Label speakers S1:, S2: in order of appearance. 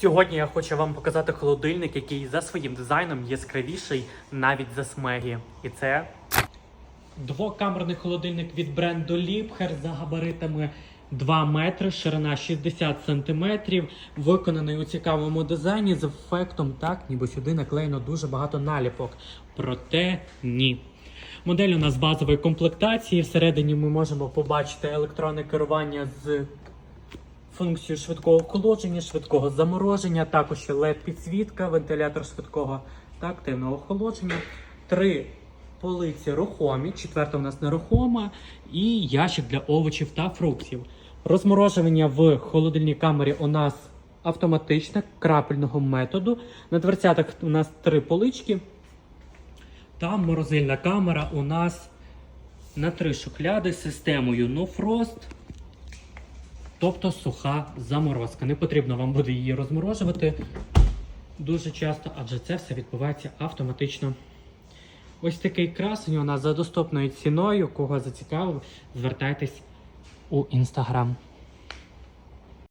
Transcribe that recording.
S1: Сьогодні я хочу вам показати холодильник, який за своїм дизайном яскравіший навіть за смегі. І це двокамерний холодильник від бренду Liebherr за габаритами 2 метри, ширина 60 сантиметрів, виконаний у цікавому дизайні з ефектом, так, ніби сюди наклеєно дуже багато наліпок. Проте ні. Модель у нас базової комплектації. Всередині ми можемо побачити електронне керування з функцію швидкого охолодження, швидкого замороження, також ще led підсвітка, вентилятор швидкого та активного охолодження. Три полиці рухомі, четверта у нас нерухома, і ящик для овочів та фруктів. Розморожування в холодильній камері у нас автоматичне крапельного методу. На дверцятах у нас три полички. Та морозильна камера у нас на три шухляди з системою No Frost. Тобто суха заморозка. Не потрібно вам буде її розморожувати дуже часто, адже це все відбувається автоматично. Ось такий красень у нас за доступною ціною. Кого зацікавив, звертайтесь у інстаграм.